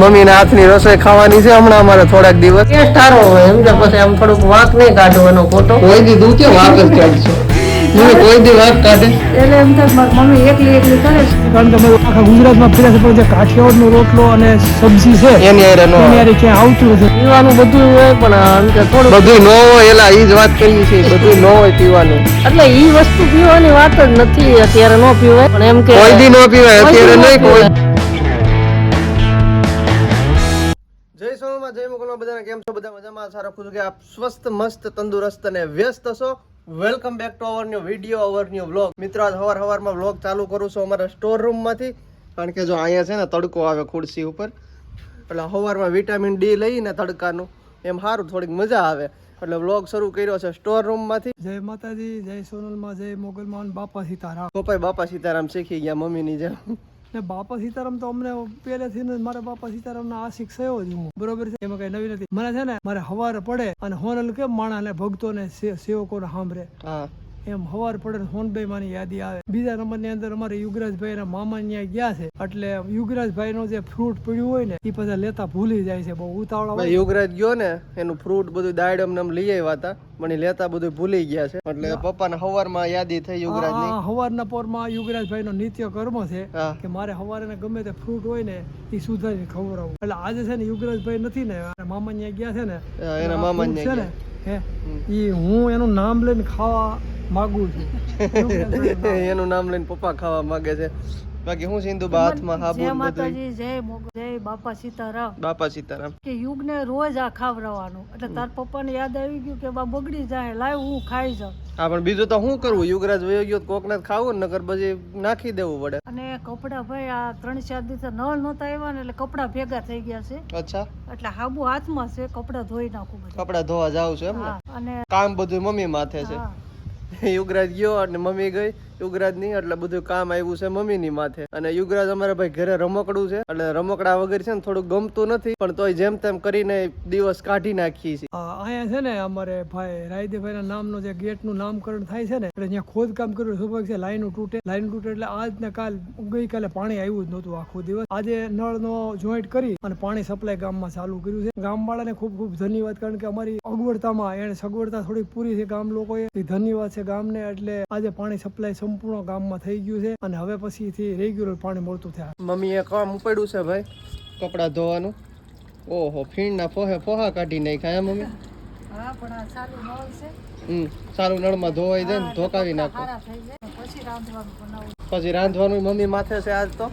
મમ્મીના હાથની રસોઈ ખાવાની છે હમણાં અમારે થોડાક દિવસ. ટેસ્ટ સારો હોય એમ કે પછી આમ થોડુંક વાંક નહીં કાઢવાનો ખોટો. કોઈ દી દૂધ કે વાત જ કાઢશો? મને કોઈ દી વાંક કાઢે? એટલે એમ કે મમ્મી એકલી એકલી કરે છે. કારણ કે આખા ગુજરાતમાં ફર્યા છે પણ જે કાઠિયાવાડનો રોટલો અને સબ્જી છે એની આરે નો એની ક્યાંય આવતું નથી. પીવાનું બધું હોય પણ આમ કે થોડું બધું નો હોય એલા ઈ જ વાત કરીએ છીએ બધું નો હોય પીવાનું. એટલે ઈ વસ્તુ પીવાની વાત જ નથી અત્યારે નો પીવાય પણ એમ કે કોઈ દી નો પીવાય અત્યારે નહીં કોઈ પીવાય. જય સોમાં બધાને કેમ છો? બધા મજામાં? આશા ખુશ કે આપ સ્વસ્થ મસ્ત તંદુરસ્ત અને વ્યસ્ત છો welcome back to our new video our new vlog મિત્રો આજ હવાર હવારમાં વ્લોગ ચાલુ કરું છું અમારા સ્ટોર રૂમમાંથી કારણ કે જો અહીંયા છે ને તડકો આવે ખુરશી ઉપર. એટલે સવારમાં વિટામિન ડી લઈને તડકાનું. એમ સારું થોડીક મજા આવે. એટલે વ્લોગ શરૂ કર્યો છે સ્ટોર રૂમમાંથી જય માતાજી જય સોનલમાં જય મોગલમાં બાપા સીતારામ. બાપા સીતારામ શીખી ગયા મમ્મીની જેમ. ને બાપા સીતારામ તો અમને પહેલેથી જ મારા બાપા સીતારામના આશિક થયો જ હું. બરોબર છે? એમાં કઈ નવી નથી. મને છે ને, મારે હવારે પડે અને હોનલ કેમ માણસ ને ભક્તો ને સેવકો ને સાંભળે એમ હવાર પડે ને હોનભાઈ માની યાદી આવે. બીજા નંબરની અંદર અમારે યુગરાજભાઈ ના મામા ત્યાં ગયા છે. એટલે યુગરાજભાઈ નો જે ફ્રૂટ પડ્યું હોય ને એ પછી લેતા ભૂલી જાય છે. બહુ ઉતાવળા યુગરાજ ગયો ને એનું ફ્રૂટ બધું દાડમ ને લઈ આવ્યા હતા પણ લેતા બધું ભૂલી ગયા છે. એટલે પપ્પાને હવારમાં યાદી થઈ યુગરાજની. આ હવારના પોરમાં યુગરાજભાઈ નો નિત્ય કર્મ છે કે મારે હવારે ને ગમે તે ફ્રૂટ હોય ને એ સુધારીને ખવડાવું. એટલે આજે છે ને યુગરાજભાઈ નથી ને મામા ગયા છે ને એના મામા છે ને હે ઈ હું એનું નામ લઈને ખાવા માંગુ છું. એનું નામ લઈને પપ્પા ખાવા માંગે છે. બાકી હું સિંધુ બા હાથમાં હાબુ જય માતાજી જય જય બાપા સીતારામ. બાપા સીતારામ. કે યુગને રોજ આ ખાવરાવાનું એટલે તાર પપ્પાને યાદ આવી ગયું કે બા બગડી જાય લાવ હું ખાઈ જાઉં. હા પણ બીજું તો શું કરવું? યુગરાજ વયો ગયો કોકને ખાવું નકર પછી નાખી દેવું પડે. અને કપડા ભાઈ આ ત્રણ ચાર દિવસ નળ નહોતા આવ્યા ને એટલે કપડા ભેગા થઈ ગયા છે. અચ્છા. એટલે હાબુ હાથમાં છે કપડા ધોઈ નાખું કપડા ધોવા જાવ છું એમ ને? અને કામ બધું મમ્મી માથે છે. યુગરાજ ગયો અને મમ્મી ગઈ. યુગરાજની એટલે બધું કામ આવ્યું છે મમ્મી ની માથે. અને યુગરાજ અમારા ભાઈ ઘરે રમકડું છે, એટલે રમકડા વગર છે ને થોડું ગમતું નથી, પણ તોય જેમ તેમ કરીને દિવસ કાઢી નાખીએ છીએ. અહીંયા છે ને અમારે ભાઈ રાયદેભાઈ ના નામનો જે ગેટનું નામકરણ થાય છે ને, એટલે ત્યાં ખોદકામ કર્યું સ્વાભાવિક છે? લાઈનો તૂટે. લાઈન તૂટે એટલે આજ ને કાલ, ગઈકાલે પાણી આવ્યું જ નહોતું આખો દિવસ. આજે નળનો જોઈન્ટ કરી અને પાણી સપ્લાય ગામમાં ચાલુ કર્યું છે. ગામવાળાને ખૂબ ખૂબ ધન્યવાદ, કારણ કે અમારી અગવડતામાં એને સગવડતા થોડી પૂરી છે ગામ લોકોએ. ધન્યવાદ છે ગામને, એટલે આજે પાણી સપ્લાય સંપૂર્ણ ગામમાં થઈ ગયું છે અને હવે પછીથી રેગ્યુલર પાણી મળતું થયા. મમ્મીએ કામ ઉપાડ્યું છે ભાઈ? કપડાં ધોવાનું. ઓહો ફીણના ફોહે ફોહા કાઢી નાખ્યા મમ્મી? હા પણ આ સારું નળ છે. હમ સારું નળમાં ધોવાઈ જાય ને ધોકાવી નાખો. પછી રાંધવાનું બનાવું. પછી રાંધવાનું મમ્મી માથે છે આજ તો?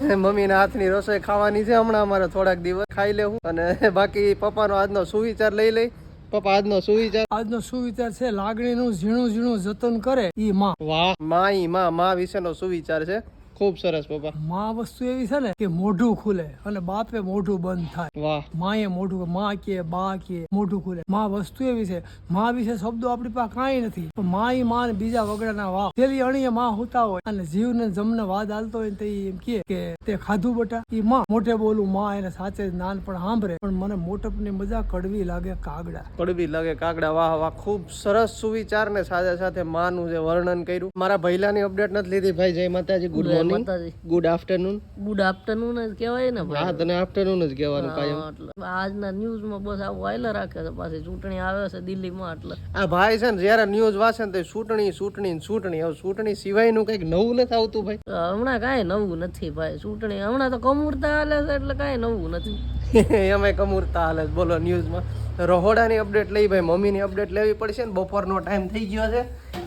મમ્મીના હાથની રસોઈ ખાવાની છે હમણાં અમારે થોડાક દિવસ. ખાઈ લેવું. અને બાકી પપ્પાનો આજનો સુવિચાર લઈ લઈ. પપ્પા આજનો સુવિચાર. આજનો શું વિચાર છે લાગણીનું ઝીણું ઝીણું જતન કરે ઈ માં. વાહ. માઈ માં માં વિશેનો સુવિચાર છે. ખૂબ સરસ પપ્પા માં વસ્તુ એવી છે ને કે મોઢું ખુલે અને બાપે મોઢું બંધ થાય. વાહ. માએ મોઢું માં કે બા કે મોઢું ખુલે. માં વસ્તુ એવી છે માં વિશે શબ્દો આપણી પાસે કાંઈ નથી. પણ માં ઈ માં બીજા વગડાના વાહ પેલી અણીએ માં હોતા હોય અને જીવને જમને વાદ આલતો હોય તે એમ કહે કે તે ખાધું બટા? ઈ માં. મોઢે બોલું માં એને સાચે નાન પણ સાંભળે પણ મને મોટપની મજા કડવી લાગે કાગડા. કડવી લાગે કાગડા. વાહ વાહ ખૂબ સરસ સુવિચાર ને સાથે સાથે માનું જે વર્ણન કર્યું. મારા ભૈલાની અપડેટ નથી લીધી. ભાઈ જય માતાજી. Good morning good afternoon good afternoon જ કહેવાય ને ભાઈ. હા તને આફ્ટરનૂન જ કહેવાનું કાયમ. એટલે આજના ન્યૂઝમાં બસ આવું વાયલા રાખે છે. પાછી ચૂંટણી આવે છે દિલ્હીમાં એટલે. આ ભાઈ છે ને જ્યારે ન્યૂઝ વાંચે ને તો ચૂંટણી ચૂંટણી ચૂંટણી. હવે ચૂંટણી સિવાયનું કંઈક નવું નથી આવતું ભાઈ. હમણાં કાંઈ નવું નથી ભાઈ. ચૂંટણી હમણાં તો કમૂરતા હાલે છે એટલે કાંઈ નવું નથી. અમે કમૂરતા હાલે બોલો ન્યૂઝમાં રહોડાની અપડેટ લઈ ભાઈ મમ્મીની અપડેટ લેવી પડશે ને બપોરનો ટાઈમ થઈ ગયો છે.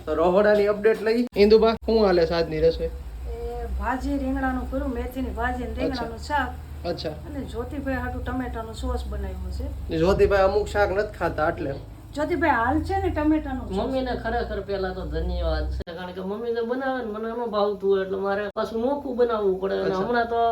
તો રહોડાની અપડેટ લઈ. ઇન્દુબા શું હાલે આજની રસોઈ? ભાજી રીંગણાનું કર્યું મેથીની ભાજી અને રીંગણાનું શાક. અચ્છા. અને જ્યોતિભાઈ હાટુ ટમેટાનો સોસ બનાવ્યો છે. જ્યોતિભાઈ અમુક શાક નથી ખાતા એટલે. જ્યોતિભાઈ હાલ છે ને ટમેટાનો મમ્મીને ખરેખર પહેલા તો ધન્યવાદ છે કારણ કે મમ્મી તો બનાવે ને મને ન ભાવતું હોય એટલે મારે પાછું નોખું બનાવવું પડે અને હમણાં તો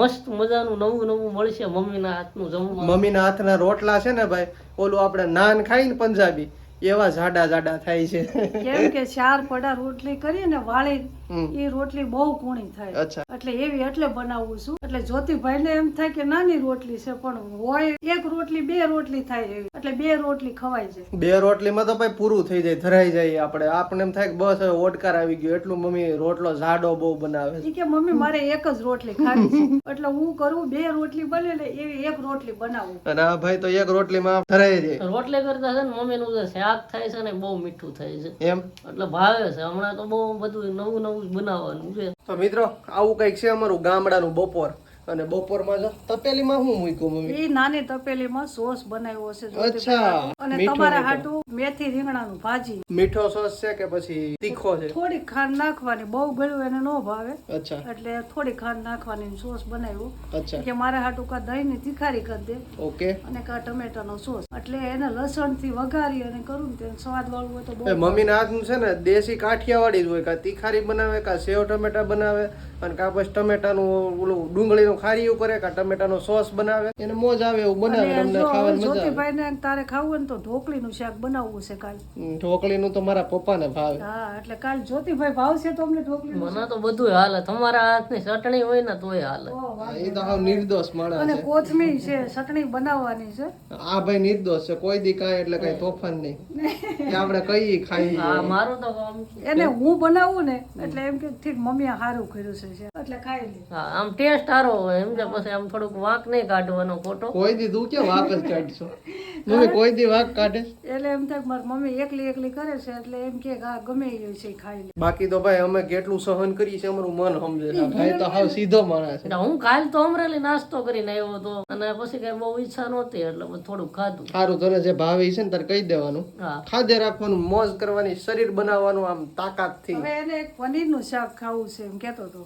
મસ્ત મજાનું નવું નવું મળશે મમ્મીના હાથનું જમવાનું. મમ્મીના હાથના રોટલા છે ને ભાઈ ઓલું આપણે નાન ખાઈ ને પંજાબી એવા જાડા જાડા થાય છે. કેમ કે ચાર પડા રોટલી કરીને વાળી. એ રોટલી બહુ કૂણી થાય. એટલે એવી એટલે બનાવું છું. એટલે જ્યોતિભાઈને એમ થાય કે નાની રોટલી છે પણ હોય એક રોટલી બે રોટલી થાય એવી. એટલે બે રોટલી ખવાય છે. બે રોટલીમાં તો ભાઈ પૂરું થઈ જાય ધરાઈ જાય આપણે. આપણે એમ થાય કે બસ હવે ઓડકાર આવી ગયો એટલું મમ્મી રોટલો જાડો બહુ બનાવે છે. કે મમ્મી મારે એક જ રોટલી ખાવી છે. એટલે હું કરું બે રોટલી બને ને એવી એક રોટલી બનાવું. અને આ ભાઈ તો એક રોટલીમાં ધરાઈ જાય. રોટલી કરતા છે ને મમ્મી નું શાક થાય છે ને બહુ મીઠું થાય છે. એમ? એટલે ભાવે છે. હમણાં તો બહુ બધું નવું નવું બનાવવાનું છે. તો મિત્રો આવું કંઈક છે અમારું ગામડાનું બપોર. અને બપોરમાં જો તપેલીમાં શું મૂક્યું મમ્મી? એ નાની તપેલીમાં સોસ બનાવ્યો છે અચ્છા અને તમારા હાટુ મેથી રીંગણાનું ભાજી. મીઠો સોસ છે કે પછી તીખો છે? થોડી ખાંડ નાખવાની બહુ ગળ્યું એને ન ભાવે. અચ્છા. એટલે થોડી ખાંડ નાખવાની સોસ બનાવ્યો. અચ્છા. કે મારા હાટુ કા દહીં ની તીખારી કરી દે. ઓકે. અને કા ટમેટાનો સોસ. એટલે એને લસણથી વઘારી અને કરું ને તે સ્વાદ વાળું હોય તો બહુ મમ્મી ના હાથનું છે ને દેશી કાઠિયાવાડી જ હોય. કા તીખારી બનાવે કા સેવ ટમેટા બનાવે અને કા પછી ટમેટાનું ઓલું ડુંગળીનું ખારીયું કરે કાં ટમેટાનો સોસ બનાવે. એને મોજ આવે એવું બનાવે તમને ખાવાની મજા આવે. ને તારે ખાવું હોય ને તો ઢોકળીનું શાક બનાવવું છે કાલ. ઢોકળીનું તો મારા પપ્પાને ભાવે. હા એટલે કાલ જ્યોતિભાઈ ભાવશે તો અમને ઢોકળી મને તો બધું હાલે તમારા હાથની ચટણી હોય ને તોય હાલે એ તો હાવ નિર્દોષ માણસ અને કોથમીર છે ચટણી બનાવવાની છે. આ ભાઈ નિર્દોષ છે કોઈ દી કાંઈ એટલે કઈ તોફાન નહીં. કે આપણે કઈ ખાઈ હા મારું તો એને હું બનાવું ને એટલે એમ કે ઠીક મમ્મીએ સારું કર્યું છે એટલે ખાઈ લે. હા આમ ટેસ્ટ સારો હોય. એમ કે પછી આમ થોડુંક વાંક નહીં કાઢવાનો ખોટો. કોઈ દીધું કે વાંક જ કાઢશો? મમ્મી કોઈ દી વાક કાઢે? એટલે એમ થાય મારી મમ્મી એકલી એકલી કરે છે એટલે એમ કે આ ગમે એ છે ખાઈ લે. બાકી તો ભાઈ અમે કેટલું સહન કરીએ છે અમારું મન સમજે ભાઈ તો હાવ સીધો માણસ છે. હું કાલ તો અમરેલી નાસ્તો કરીને આવ્યો હતો અને પછી કઈ બહુ ઈચ્છા નહોતી એટલે થોડું થોડુંક ખાધું. સારું તને જે ભાવે છે ને તારે કહી દેવાનું. ખાધે રાખવાનું મોજ કરવાની શરીર બનાવવાનું આમ તાકાતથી. હવે એને એક પનીરનું શાક ખાવું છે એમ કેતો હતો.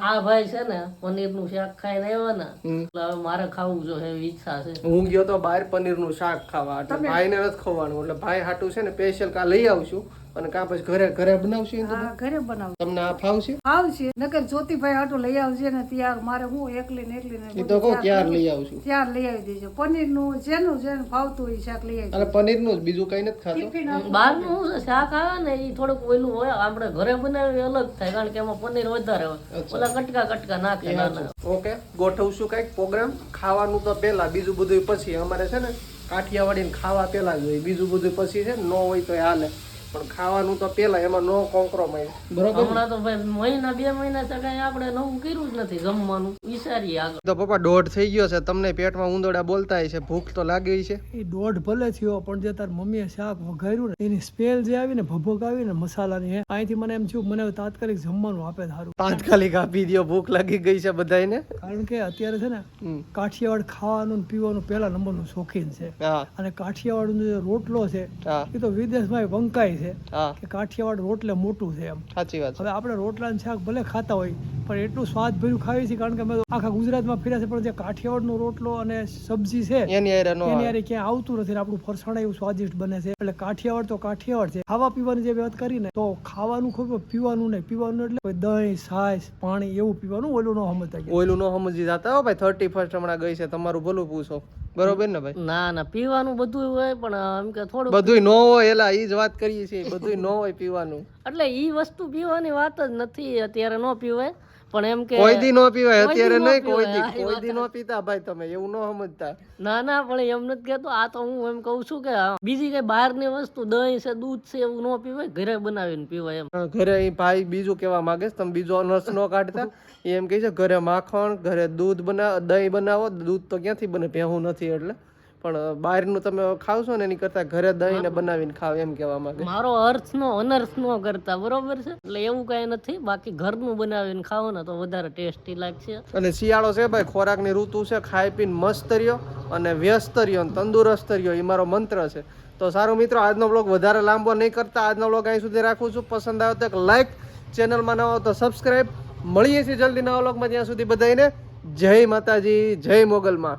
આ ભાઈ છે ને પનીરનું શાક ખાઈને આવ્યો ને એટલે હવે મારે ખાવું જો એવી ઈચ્છા છે. હું ગયો તો બહાર પનીરનું શાક ખાવા એટલે ભાઈને નથી ખવાનું એટલે ભાઈ હાટું છે ને સ્પેશિયલ કા લઈ આવશું અને કા પછી ઘરે ઘરે બનાવશું હા ઘરે બનાવ તમને આ ફાવશે? ફાવશે. નકર જ્યોતિભાઈ હાટું લઈ આવજે ને ત્યાર મારે હું એકલી ને એકલી ને તો કહું ક્યાર લઈ આવશું. ત્યાર લઈ આવી દેજો. પનીરનું જેનું જેનું ફાવતું હોય શાક લઈ આવજો. અને પનીરનું જ બીજું કઈ નથી ખાતું બહાર છે શાક આવે ને એ થોડુંક ઓલું હોય આપણે ઘરે બનાવી અલગ થાય કારણ કે એમાં પનીર વધારે હોય. ઓલા કટકા કટકા નાખે ઓકે ગોઠવશું કંઈક પ્રોગ્રામ. ખાવાનું તો પહેલા બીજું બધું પછી. અમારે છે ને કાઠિયાવાડીને ખાવા પહેલાં જોઈએ બીજું બધું પછી છે ને ન હોય તો હાલે. પણ ખાવાનું તો પેલા એમાં નો કોમ્પ્રોમાઇઝ બરોબર. હમણાં તો ભાઈ મહિના બે મહિના સગાઈ આપણે નવું કર્યું જ નથી જમવાનું. વિચારીએ આગળ. તો પપ્પા દોઢ થઈ ગયો છે તમને પેટમાં ઉંદોડા બોલતા છે ભૂખ તો લાગી છે એ દોઢ ભલે થયો પણ જે તાર મમ્મીએ શાક વઘાર્યું ને એની સ્મેલ જે આવી ને ભભોક આવી ને મસાલાની હે અહીંથી મને એમ થયું મને તાત્કાલિક જમવાનું આપે સારું તાત્કાલિક આપી દો ભૂખ લાગી ગઈ છે બધાને કારણ કે અત્યારે છે ને કાઠિયાવાડ ખાવાનું પીવાનું પહેલા નંબરનું શોખીન છે. અને કાઠિયાવાડનો જે રોટલો છે એ તો વિદેશમાં વંકાય છે કે કાઠિયાવાડ રોટલે મોટું છે એમ. સાચી વાત હવે આપણે રોટલા ને શાક ભલે ખાતા હોય પણ એટલું સ્વાદ ભર્યું ખાવી છે કારણ કે અમે આખા ગુજરાતમાં ફર્યા છે પણ જે કાઠિયાવાડનો રોટલો અને સબ્જી છે એની હારે ક્યાંય આવતું નથી આપણું ફરસાણ એવું સ્વાદિષ્ટ બને છે. એટલે કાઠિયાવાડ તો કાઠિયાવાડ છે. ખાવા પીવાની જે વાત કરીને તો ખાવાનું ખૂબ પીવાનું નહીં પીવાનું એટલે દહીં છાશ પાણી એવું પીવાનું ઓલું ન સમજતા ઓયલું નો સમજી જાતા હો ભાઈ થર્ટી ફર્સ્ટ હમણાં ગઈ છે તમારું ભલું પૂછો. બરોબર ને ભાઈ? ના ના પીવાનું બધું હોય પણ એમ કે થોડું બધુંય નો હોય એલા એ જ વાત કરીએ છીએ બધું નો હોય પીવાનું. એટલે ઈ વસ્તુ પીવાની વાત જ નથી અત્યારે ન પીવાય. પણ એમ કે કોઈ દી નો પીવાય અત્યારે નહીં કોઈ દી કોઈ દી નો પીતા ભાઈ તમે એવું નો સમજતા. ના ના પણ એમ નથી કેતો આ તો હું એમ કહું છું કે બીજી કઈ બહારની વસ્તુ દહીં છે દૂધ છે એવું ન પીવાય ઘરે બનાવીને પીવાય એમ. ઘરે ભાઈ બીજું કેવા માંગે છે તમે બીજો નસ નો કાઢતા. એમ કહે છે ઘરે માખણ ઘરે દૂધ બના દહીં બનાવો દૂધ તો ક્યાંથી બને ભેહું નથી એટલે. પણ બહારનું તમે ખાવશો ને એની કરતા ઘરે દહીં ને બનાવીને ખાવ એમ કહેવા માંગે. મારો અર્થ નો અનર્થ નો કરતા બરોબર છે? એટલે એવું કઈ નથી. બાકી ઘરનું બનાવીને ખાવ ને તો વધારે ટેસ્ટી લાગશે. અને શિયાળો છે ભાઈ ખોરાકની ઋતુ છે ખાઈ પીને મસ્ત રહ્યો અને વ્યસ્ત રહ્યો અને તંદુરસ્ત રહ્યો એ મારો મંત્ર છે. તો સારું મિત્રો આજનો બ્લોગ વધારે લાંબો નહીં કરતા. આજનો બ્લોગ અહીં સુધી રાખું છું. પસંદ આવે તો એક લાઈક ચેનલમાં ન હો તો સબસ્ક્રાઈબ મળીએ છીએ જલ્દી નવા બ્લોગમાં ત્યાં સુધી બધાને જય માતાજી જય મોગલમાં.